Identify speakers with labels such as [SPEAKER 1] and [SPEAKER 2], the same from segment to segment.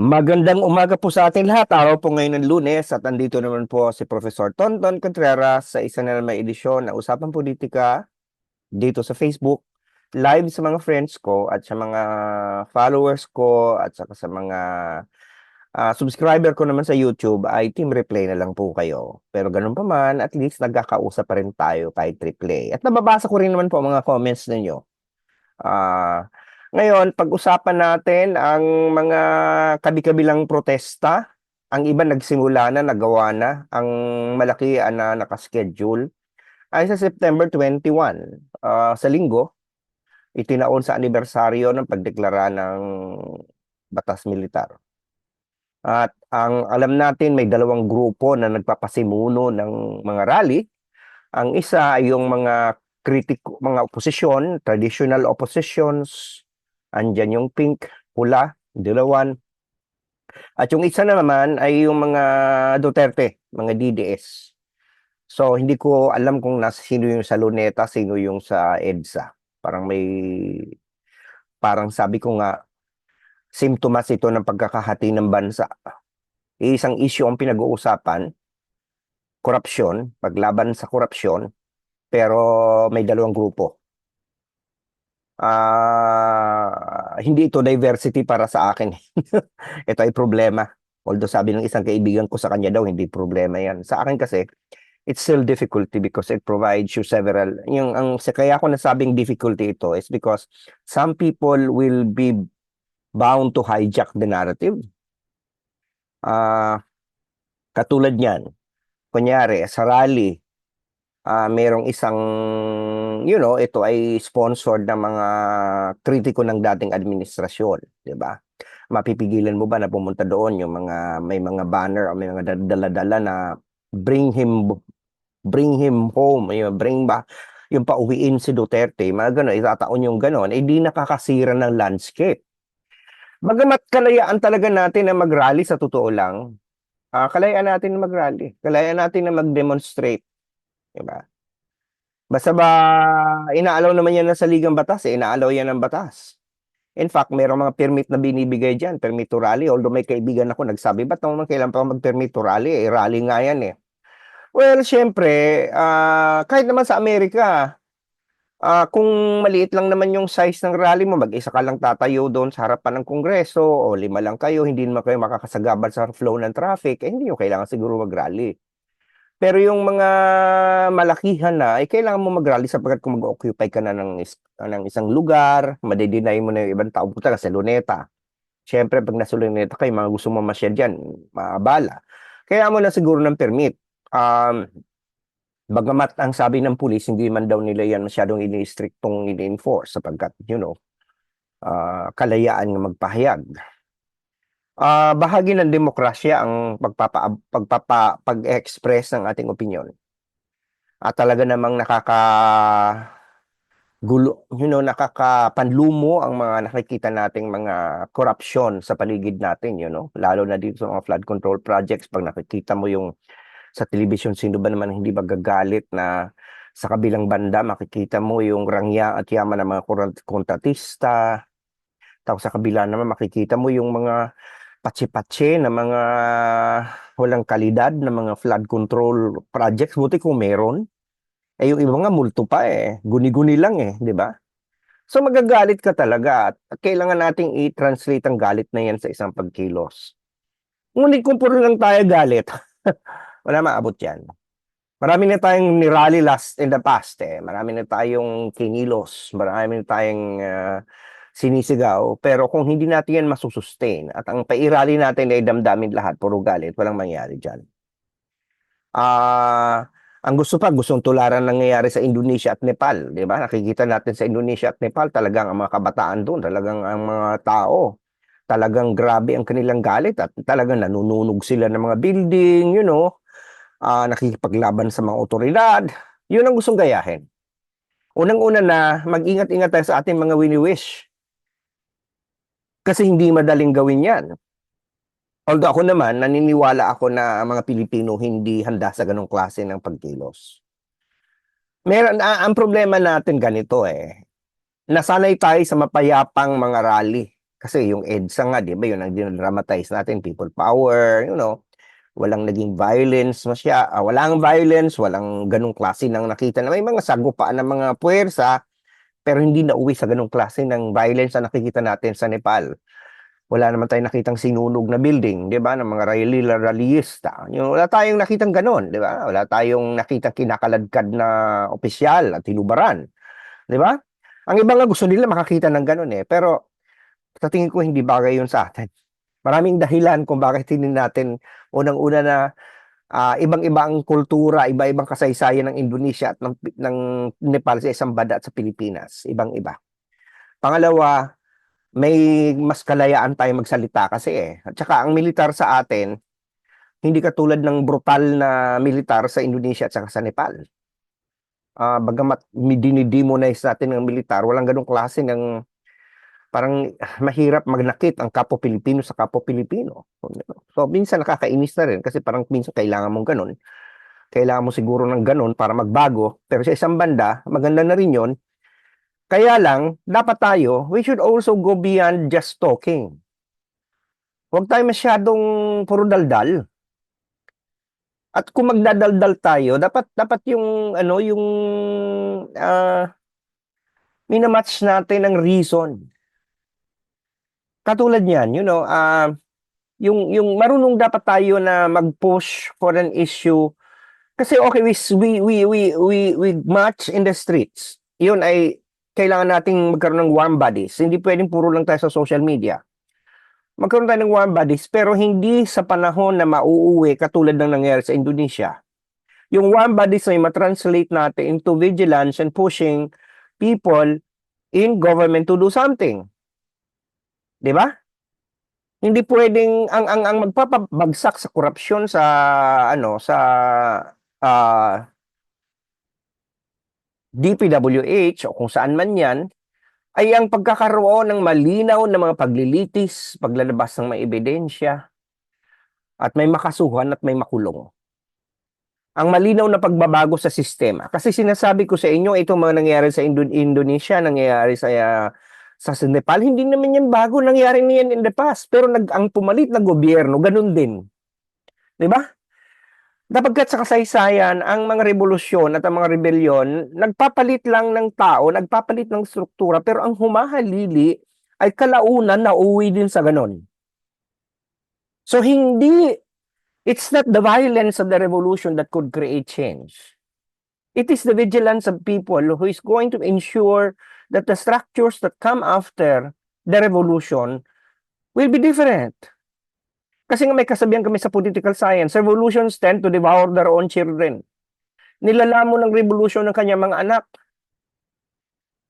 [SPEAKER 1] Magandang umaga po sa ating lahat. Araw po ngayon ng lunes at andito naman po si Professor Tonton Contreras sa isa na naman edisyon ng Usapang Politika dito sa Facebook, live sa mga friends ko at sa mga followers ko at saka sa mga ah, subscriber ko naman sa YouTube ay team replay na lang po kayo. Pero ganun pa man, at least nagkakausap pa rin tayo kahit replay. At nababasa ko rin naman po mga comments ninyo. Ah, ngayon, pag-usapan natin ang mga kabi-kabilang protesta. Ang iba nagsimula na, nagawa na. Ang malaki ah, na nakaschedule ay sa September 21, ah, sa linggo, itinaon sa anibersaryo ng pagdeklara ng batas militar. At ang alam natin may dalawang grupo na nagpapasimuno ng mga rally. Ang isa ay yung mga kritiko, mga opposition, traditional oppositions, andyan yung pink, pula, dilawan. At yung isa na naman ay yung mga Duterte, mga DDS. So, hindi ko alam kung nasa sino yung sa Luneta, sino yung sa EDSA. Parang may, parang sabi ko nga, simptomas ito ng pagkakahati ng bansa. Isang issue ang pinag-uusapan, korupsyon, paglaban sa korupsyon, pero may dalawang grupo. Ah, hindi ito diversity para sa akin. ito ay problema. Although sabi ng isang kaibigan ko sa kanya daw, hindi problema yan. Sa akin kasi, it's still difficulty because it provides you several, yung, ang, kaya ako nasabing difficulty ito is because some people will be bound to hijack the narrative. Ah, katulad niyan, kunyari, sa rally, ah merong isang, you know, ito ay sponsored ng mga kritiko ng dating administrasyon, di ba? Mapipigilan mo ba na pumunta doon yung mga, may mga banner o may mga dala-dala na bring him, bring him home, yung bring ba, yung pauwiin si Duterte, mga gano'n, itataon yung gano'n, eh nakakasira ng landscape. Bagamat kalayaan talaga natin na mag-rally sa totoo lang, ah kalayaan natin na mag-rally, kalayaan natin na mag-demonstrate, di ba? Basta ba, inaalaw naman yan sa ligang batas, eh, inaalaw yan ng batas. In fact, mayroong mga permit na binibigay dyan, permit to rally, although may kaibigan ako nagsabi, ba't naman kailan pa mag-permit to rally? Eh, rally nga yan eh. Well, syempre, ah, kahit naman sa Amerika, ah, kung maliit lang naman yung size ng rally mo, mag-isa ka lang tatayo doon sa harapan ng kongreso, o lima lang kayo, hindi naman kayo makakasagabal sa flow ng traffic, eh, hindi nyo kailangan siguro mag-rally. Pero yung mga malakihan na, eh, kailangan mo mag-rally sapagkat kung mag-occupy ka na ng, is- ng isang lugar, madidinay mo na yung ibang tao, puta ka sa luneta. Siyempre, pag nasa luneta kayo, mga gusto mo masyad dyan, maabala. Kaya mo na siguro ng permit. Um, bagamat ang sabi ng pulis, hindi man daw nila yan masyadong ini-strictong ini-enforce sapagkat, you know, ah, kalayaan ng magpahayag. Ah, bahagi ng demokrasya ang pagpapa, pagpapa, pag-express ng ating opinion. At talaga namang nakaka gulo, you know, nakakapanlumo ang mga nakikita nating mga corruption sa paligid natin, you know, lalo na dito sa mga flood control projects pag nakikita mo yung sa television sino ba naman hindi magagalit na sa kabilang banda makikita mo yung rangya at yaman ng mga kontrat- kontratista tapos sa kabila naman makikita mo yung mga patsi-patsi na mga walang kalidad na mga flood control projects. Buti kung meron. Eh yung iba nga multo pa eh. Guni-guni lang eh di ba? So magagalit ka talaga at kailangan nating i-translate ang galit na yan sa isang pagkilos. Ngunit kung puro lang tayo galit wala maabot yan. Marami na tayong nirally last in the past eh. Marami na tayong kinilos. Marami na tayong ah, sinisigaw, pero kung hindi natin yan masusustain at ang pairali natin ay damdamin lahat, puro galit, walang mangyari dyan. Ah, ang gusto pa, gustong tularan nangyayari sa Indonesia at Nepal, di ba? Nakikita natin sa Indonesia at Nepal, talagang ang mga kabataan doon, talagang ang mga tao, talagang grabe ang kanilang galit at talagang nanununog sila ng mga building, you know, ah nakikipaglaban sa mga otoridad. Yun ang gustong gayahin. Unang-una na, mag-ingat-ingat tayo sa ating mga wini-wish. Kasi hindi madaling gawin yan. Although ako naman, naniniwala ako na ang mga Pilipino hindi handa sa ganong klase ng pagkilos. Meron, ah, ang problema natin ganito eh. Nasanay tayo sa mapayapang mga rally. Kasi yung EDSA nga, di ba, yun ang dinadramatize natin, people power, you know, walang naging violence masya, ah, walang violence, walang ganong klase ng nakita na may mga sagupaan ng mga puwersa, pero hindi na uwi sa ganong klase ng violence na nakikita natin sa Nepal. Wala naman tayong nakitang sinunog na building, di ba, ng mga rally rallyista. Yung, wala tayong nakitang ganon, di ba? Wala tayong nakitang kinakaladkad na opisyal at tinubaran. Di ba? Ang iba nga gusto nila makakita ng ganon eh. Pero sa tingin ko hindi bagay yun sa atin. Maraming dahilan kung bakit hindi natin unang-una na ah, ibang-iba ang kultura, iba-ibang kasaysayan ng Indonesia at ng, ng Nepal sa isang banda at sa Pilipinas. Ibang-iba. Pangalawa, may mas kalayaan tayo magsalita kasi eh. At saka ang militar sa atin, hindi katulad ng brutal na militar sa Indonesia at sa Nepal. Ah, bagamat dinidemonize natin ng militar, walang ganong klase ng parang ah, mahirap magnakit ang kapo Pilipino sa kapo Pilipino. So minsan nakakainis na rin kasi parang minsan kailangan mong ganon. Kailangan mo siguro ng ganon para magbago. Pero sa isang banda, maganda na rin yon. Kaya lang, dapat tayo, we should also go beyond just talking. Huwag tayo masyadong puro daldal. At kung magdadaldal tayo, dapat dapat yung ano yung ah minamatch natin ng reason. Katulad niyan, you know, ah yung yung marunong dapat tayo na mag-push for an issue kasi okay we we we we, we match in the streets. Yun ay kailangan nating magkaroon ng warm bodies. Hindi pwedeng puro lang tayo sa social media. Magkaroon tayo ng warm bodies pero hindi sa panahon na mauuwi katulad ng nangyari sa Indonesia. Yung warm bodies ay matranslate natin into vigilance and pushing people in government to do something. 'Di ba? Hindi pwedeng ang ang ang magpapabagsak sa korupsyon sa ano sa ah DPWH o kung saan man 'yan ay ang pagkakaroon ng malinaw na mga paglilitis, paglalabas ng mga ebidensya at may makasuhan at may makulong. Ang malinaw na pagbabago sa sistema. Kasi sinasabi ko sa inyo, itong mga nangyari sa Indo- Indonesia, nangyayari sa ah, sa Nepal, hindi naman yan bago, nangyari niyan in the past. Pero nag, ang pumalit na gobyerno, ganun din. Di ba? Dapagkat sa kasaysayan, ang mga revolusyon at ang mga rebellion, nagpapalit lang ng tao, nagpapalit ng struktura, pero ang humahalili ay kalaunan na uwi din sa ganon. So hindi, it's not the violence of the revolution that could create change. It is the vigilance of people who is going to ensure that the structures that come after the revolution will be different. Kasi nga may kasabihan kami sa political science, revolutions tend to devour their own children. Nilalamo ng revolution ng kanyang mga anak.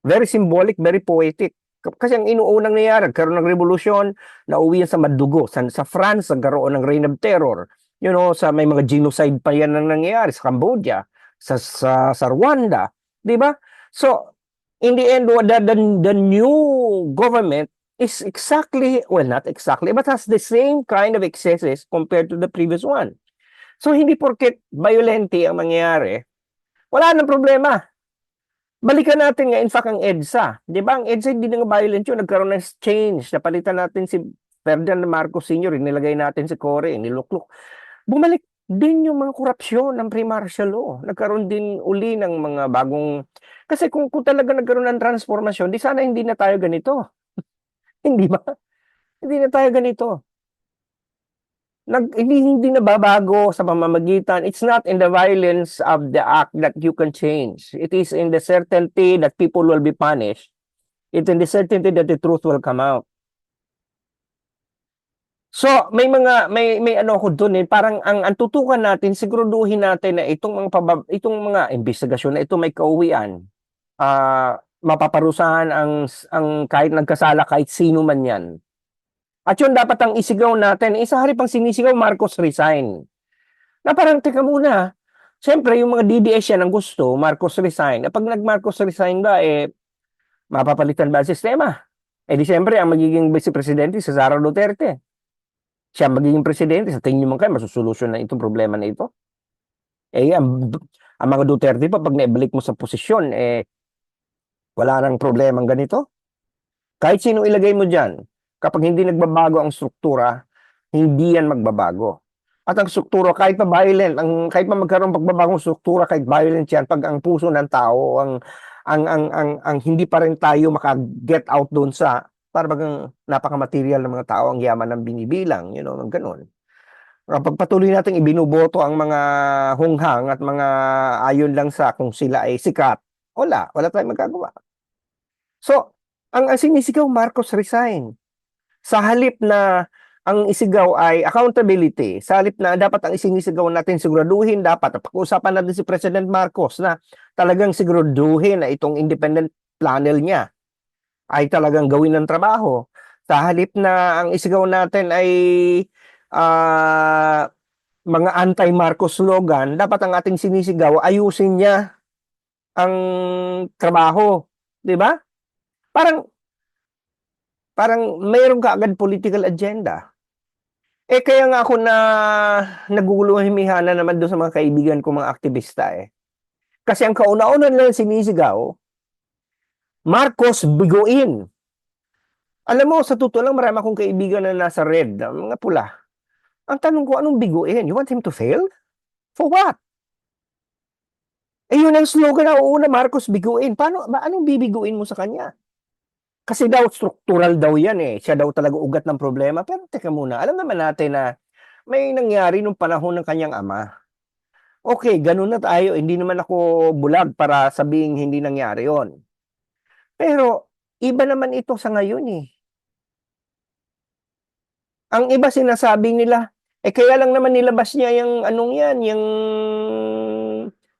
[SPEAKER 1] Very symbolic, very poetic. Kasi ang inuunang nangyari, nagkaroon ng revolution, nauwi yan sa madugo. Sa, sa France, nagkaroon ng reign of terror. You know, sa may mga genocide pa yan ang nangyayari sa Cambodia, sa, sa, sa Rwanda. Di ba? So, in the end, the, the, the new government is exactly, well, not exactly, but has the same kind of excesses compared to the previous one. So, hindi porket violente ang mangyayari, wala nang problema. Balikan natin nga, in fact, ang EDSA. Di ba? Ang EDSA hindi na violent yun. Nagkaroon ng change. Napalitan natin si Ferdinand Marcos Sr., nilagay natin si Cory, nilukluk. Bumalik din yung mga korupsyon ng pre-martial law. Nagkaroon din uli ng mga bagong... Kasi kung, kung talaga nagkaroon ng transformasyon, di sana hindi na tayo ganito. Hindi ba? Hindi na tayo ganito. Nag, hindi, hindi na babago sa pamamagitan. It's not in the violence of the act that you can change. It is in the certainty that people will be punished. It's in the certainty that the truth will come out. So, may mga may may ano ko doon eh, parang ang, ang tutukan natin, siguraduhin natin na itong mga pabab, itong mga investigasyon na ito may kauwian. Ah, mapaparusahan ang ang kahit nagkasala kahit sino man 'yan. At yun dapat ang isigaw natin. Isa hari pang sinisigaw, Marcos resign. Na parang, teka muna, Siyempre, yung mga DDS yan ang gusto, Marcos resign. Eh, pag nag-Marcos resign ba, eh, mapapalitan ba ang sistema? Eh, di siyempre, ang magiging vice presidente si Sara Duterte. Siya magiging presidente. Sa tingin nyo man kayo, masusolusyon na itong problema na ito. Eh, ang, ang mga Duterte pa, pag naibalik mo sa posisyon, eh, wala nang problema ganito. Kahit sino ilagay mo dyan, Kapag hindi nagbabago ang struktura, hindi yan magbabago. At ang struktura, kahit pa violent, ang, kahit pa magkaroon pagbabagong struktura, kahit violent yan, pag ang puso ng tao, ang, ang, ang, ang, ang hindi pa rin tayo maka-get out doon sa, para bagang napaka-material ng mga tao, ang yaman ng binibilang, you know, ng ganun. Kapag patuloy natin ibinuboto ang mga hunghang at mga ayon lang sa kung sila ay sikat, wala, wala tayong magagawa. So, ang, ang sinisigaw, Marcos resign. Sa halip na ang isigaw ay accountability, sa halip na dapat ang isinisigaw natin siguraduhin dapat, pag-usapan natin si President Marcos na talagang siguraduhin na itong independent panel niya ay talagang gawin ng trabaho. Sa halip na ang isigaw natin ay ah, mga anti-Marcos slogan, dapat ang ating sinisigaw, ayusin niya ang trabaho. Di ba? Parang, parang mayroon ka agad political agenda. Eh, kaya nga ako na naguguluhimihan na naman doon sa mga kaibigan ko, mga aktivista eh. Kasi ang kauna-una nilang sinisigaw, Marcos biguin. Alam mo, sa totoo lang, marami akong kaibigan na nasa red, mga pula. Ang tanong ko, anong biguin? You want him to fail? For what? Eh, yun ang slogan na una, Marcos biguin. Paano, ba, anong bibiguin mo sa kanya? Kasi daw, struktural daw yan eh. Siya daw talaga ugat ng problema. Pero teka muna, alam naman natin na may nangyari nung panahon ng kanyang ama. Okay, ganun na tayo. Hindi naman ako bulag para sabing hindi nangyari yon. Pero, iba naman ito sa ngayon eh. Ang iba sinasabi nila, eh kaya lang naman nilabas niya yung anong yan, yung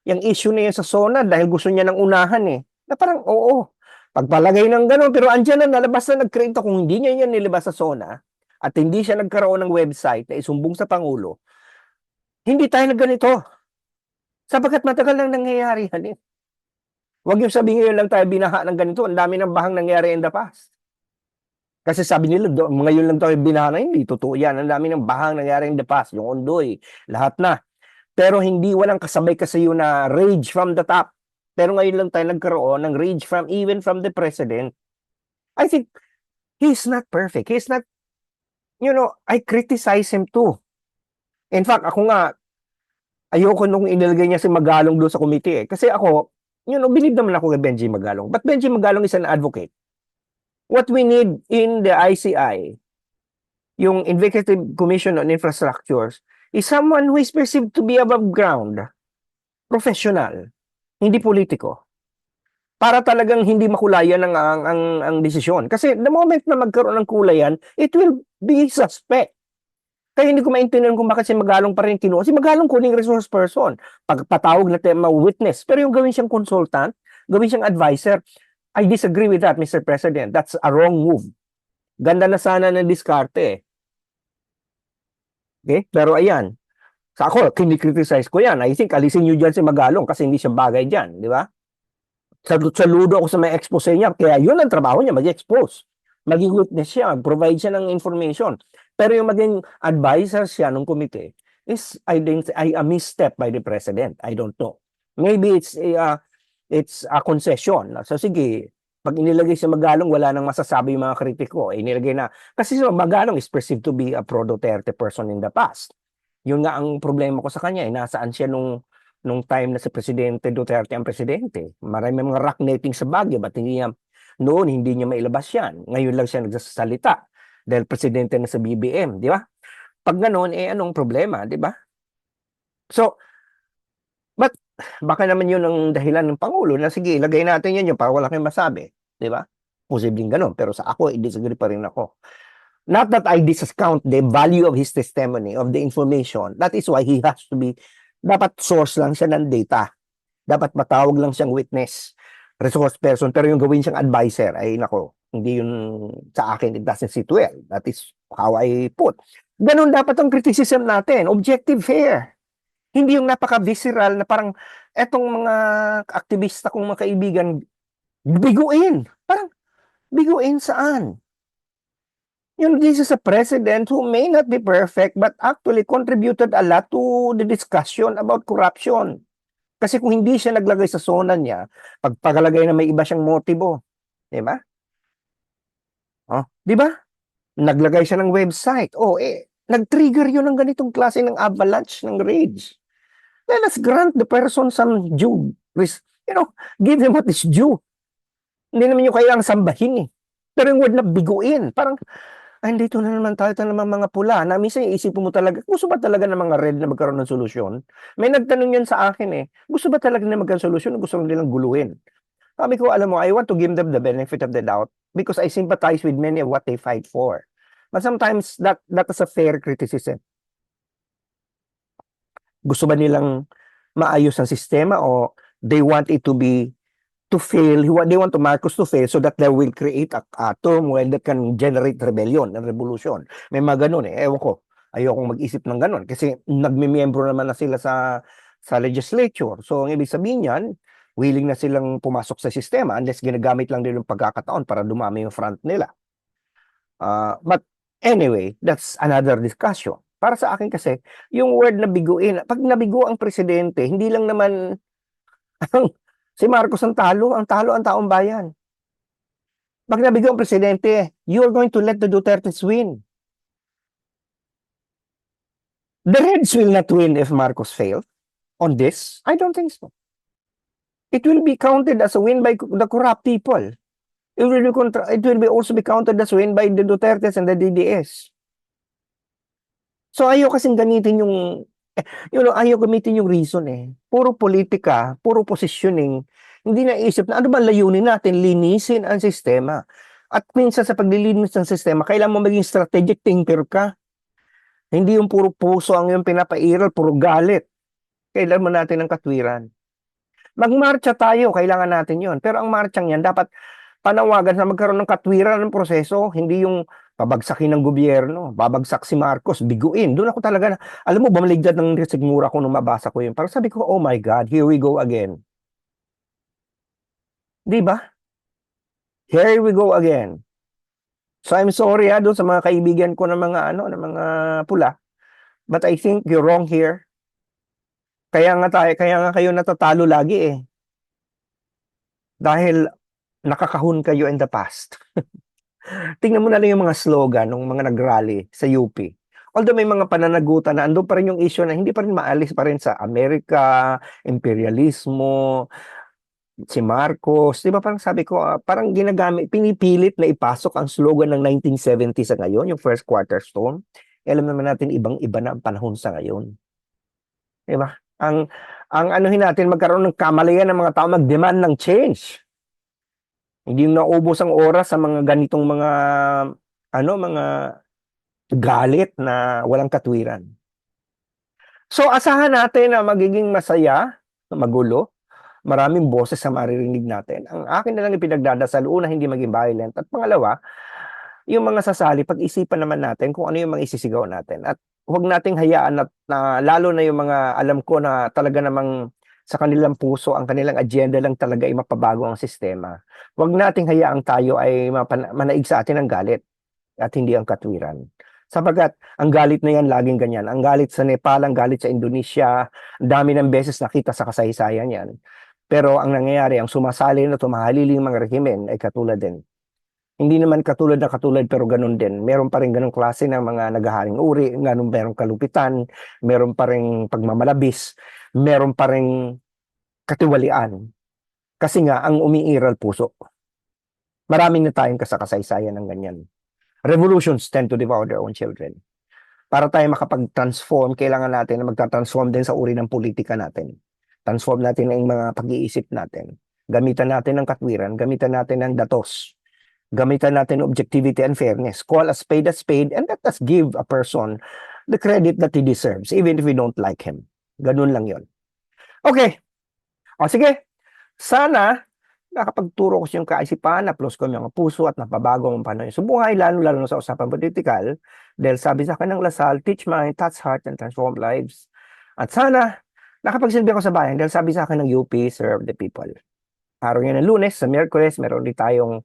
[SPEAKER 1] yung issue na yan sa SONA dahil gusto niya ng unahan eh. Na parang, oo, pagpalagay ng gano'n, pero andyan na, nalabas na nag-create kung hindi niya yan nilabas sa SONA at hindi siya nagkaroon ng website na isumbong sa Pangulo, hindi tayo nagganito. Sapagkat matagal nang nangyayari yan eh. Huwag yung sabihin ngayon lang tayo binaha ng ganito, ang dami ng bahang nangyari in the past. Kasi sabi nila, ngayon lang tayo binaha na, hindi totoo yan. Ang dami ng bahang nangyari in the past, yung ondoy, lahat na. Pero hindi walang kasabay kasi yun na rage from the top. Pero ngayon lang tayo nagkaroon ng rage from even from the president. I think he's not perfect. He's not, you know, I criticize him too. In fact, ako nga, ayoko nung inilagay niya si Magalong doon sa committee eh. Kasi ako, you know, believe naman ako kay Benji Magalong. But Benji Magalong is an advocate. What we need in the ICI, yung Investigative Commission on Infrastructures, is someone who is perceived to be above ground, professional, hindi politiko. Para talagang hindi makulayan ang, ang, ang, ang desisyon. Kasi the moment na magkaroon ng kulayan, it will be suspect. Kaya hindi ko maintindihan kung bakit si Magalong pa rin kinuha. Si Magalong kuning resource person. Pagpatawag na tema witness. Pero yung gawin siyang consultant, gawin siyang advisor, I disagree with that, Mr. President. That's a wrong move. Ganda na sana ng diskarte. Okay? Pero ayan, sa ako, kinikriticize ko yan. I think alisin nyo dyan si Magalong kasi hindi siya bagay dyan, di ba? Saludo ako sa may expose niya, kaya yun ang trabaho niya, mag-expose. Maging witness siya, provide siya ng information. Pero yung maging advisor siya ng komite is, I think, I, a misstep by the president. I don't know. Maybe it's a, uh, it's a concession. So sige, pag inilagay sa Magalong, wala nang masasabi yung mga kritiko. Eh, inilagay na. Kasi si Magalong is perceived to be a pro-Duterte person in the past. Yun nga ang problema ko sa kanya. Eh, nasaan siya nung, nung time na si Presidente Duterte ang presidente. Marami mga rock netting sa Baguio, ba't hindi niya, noon hindi niya mailabas yan. Ngayon lang siya nagsasalita dahil presidente na sa BBM, di ba? Pag ganoon, eh anong problema, di ba? So, but baka naman yun ang dahilan ng Pangulo na sige, ilagay natin yun para wala kayong masabi. Di ba? Posibleng ganun. Pero sa ako, i-disagree pa rin ako. Not that I discount the value of his testimony, of the information. That is why he has to be, dapat source lang siya ng data. Dapat matawag lang siyang witness, resource person. Pero yung gawin siyang advisor, ay nako, hindi yun sa akin, it doesn't sit well. That is how I put. Ganun dapat ang criticism natin. Objective, fair. Hindi yung napaka-visceral na parang etong mga aktivista kong mga kaibigan, biguin. Parang, biguin saan? You know, this is a president who may not be perfect but actually contributed a lot to the discussion about corruption. Kasi kung hindi siya naglagay sa zona niya, pagpagalagay na may iba siyang motibo. Di ba? Oh, di ba? Naglagay siya ng website. Oh, eh, nag-trigger yun ng ganitong klase ng avalanche ng rage. Let us grant the person some due. You know, give him what is due. Hindi naman yung kailangang sambahin eh. Pero yung word na biguin, parang, ay, dito na naman tayo, ito naman mga pula. Na minsan iisipin mo talaga, gusto ba talaga ng mga red na magkaroon ng solusyon? May nagtanong yan sa akin eh, gusto ba talaga na magkaroon ng solusyon o gusto lang nilang guluhin? Sabi ko, alam mo, I want to give them the benefit of the doubt because I sympathize with many of what they fight for. But sometimes that that is a fair criticism. Gusto ba nilang maayos ang sistema o they want it to be to fail, they want- to Marcos to fail so that they will create a, a turmoil that can generate rebellion and revolution. May mga ganun eh. Ewan ko. Ayokong mag-isip ng ganun kasi nagmimiyembro naman na sila sa sa legislature. So, ang ibig sabihin yan, willing na silang pumasok sa sistema unless ginagamit lang nila yung pagkakataon para dumami yung front nila. Uh, but anyway, that's another discussion. Para sa akin kasi, yung word na biguin, pag nabigo ang presidente, hindi lang naman si Marcos ang talo, ang talo ang taong bayan. Pag nabigo ang presidente, you are going to let the Dutertes win. The Reds will not win if Marcos fails on this. I don't think so. It will be counted as a win by the corrupt people. It will be, it will be also be counted as win by the Dutertes and the DDS. So ayaw kasing gamitin yung eh, you know, ayaw gamitin yung reason eh. Puro politika, puro positioning. Hindi naisip na ano ba layunin natin? Linisin ang sistema. At minsan sa paglilinis ng sistema, kailangan mo maging strategic thinker ka. Hindi yung puro puso ang yung pinapairal, puro galit. Kailangan mo natin ng katwiran. Magmarcha tayo, kailangan natin yon. Pero ang marchang yan, dapat panawagan na magkaroon ng katwiran ng proseso, hindi yung pabagsakin ng gobyerno, babagsak si Marcos, biguin. Doon ako talaga, na, alam mo, bamaligdad ng sigmura ko nung mabasa ko yun. Parang sabi ko, oh my God, here we go again. Di ba? Here we go again. So I'm sorry ha, doon sa mga kaibigan ko ng mga ano, ng mga pula. But I think you're wrong here. Kaya nga tayo, kaya nga kayo natatalo lagi eh. Dahil nakakahon kayo in the past. Tingnan mo na lang yung mga slogan ng mga nagrally sa UP. Although may mga pananagutan na andun pa rin yung issue na hindi pa rin maalis pa rin sa Amerika, imperialismo, si Marcos, di ba parang sabi ko, ah, parang ginagamit, pinipilit na ipasok ang slogan ng 1970 sa ngayon, yung first quarter stone. Eh, alam naman natin ibang-iba na ang panahon sa ngayon. Di ba? Ang, ang anuhin natin, magkaroon ng kamalayan ng mga tao mag-demand ng change. Hindi yung naubos ang oras sa mga ganitong mga, ano, mga galit na walang katwiran. So, asahan natin na magiging masaya, magulo, maraming boses sa maririnig natin. Ang akin na lang ipinagdadasal, una, hindi maging violent. At pangalawa, yung mga sasali, pag-isipan naman natin kung ano yung mga isisigaw natin. At huwag nating hayaan at na, lalo na yung mga alam ko na talaga namang sa kanilang puso, ang kanilang agenda lang talaga ay mapabago ang sistema. Huwag nating hayaang tayo ay mapana- manaig sa atin ang galit at hindi ang katwiran. Sapagat ang galit na yan laging ganyan. Ang galit sa Nepal, ang galit sa Indonesia, ang dami ng beses nakita sa kasaysayan yan. Pero ang nangyayari, ang sumasali na tumahaliling mga rehimen ay katulad din. Hindi naman katulad na katulad pero ganun din. Meron pa rin ganung klase ng mga naghaharing uri, ganun merong kalupitan, meron pa rin pagmamalabis, meron pa rin katiwalian. Kasi nga, ang umiiral puso. Marami na tayong kasakasaysayan ng ganyan. Revolutions tend to devour their own children. Para tayo makapag-transform, kailangan natin na magta-transform din sa uri ng politika natin. Transform natin ang mga pag-iisip natin. Gamitan natin ng katwiran, gamitan natin ng datos. Gamitan natin objectivity and fairness. Call a spade a spade and let us give a person the credit that he deserves, even if we don't like him. Ganun lang yon. Okay. O sige, sana nakapagturo ko sa iyong kaisipan, na-plus ko yung mga puso at napabago ang panahon sa buhay, lalo-lalo na sa usapan politikal. Dahil sabi sa akin ng Lasal, teach mind, touch heart, and transform lives. At sana, nakapagsilbi ako sa bayan dahil sabi sa akin ng UP, serve the people. Araw yun ng lunes, sa Miyerkules, meron din tayong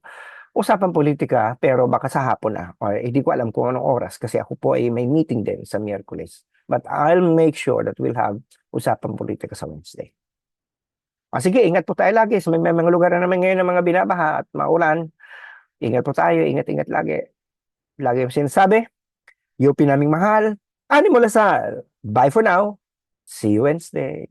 [SPEAKER 1] usapan politika, pero baka sa hapon na. Or hindi ko alam kung anong oras kasi ako po ay may meeting din sa Miyerkules. But I'll make sure that we'll have usapan politika sa Wednesday. Ah, sige, ingat po tayo lagi. May, may mga lugar na naman ngayon ng mga binabaha at maulan. Ingat po tayo, ingat-ingat lagi. lagi yung sinasabi, UP naming mahal, Ani mo Lasal. Bye for now. See you Wednesday.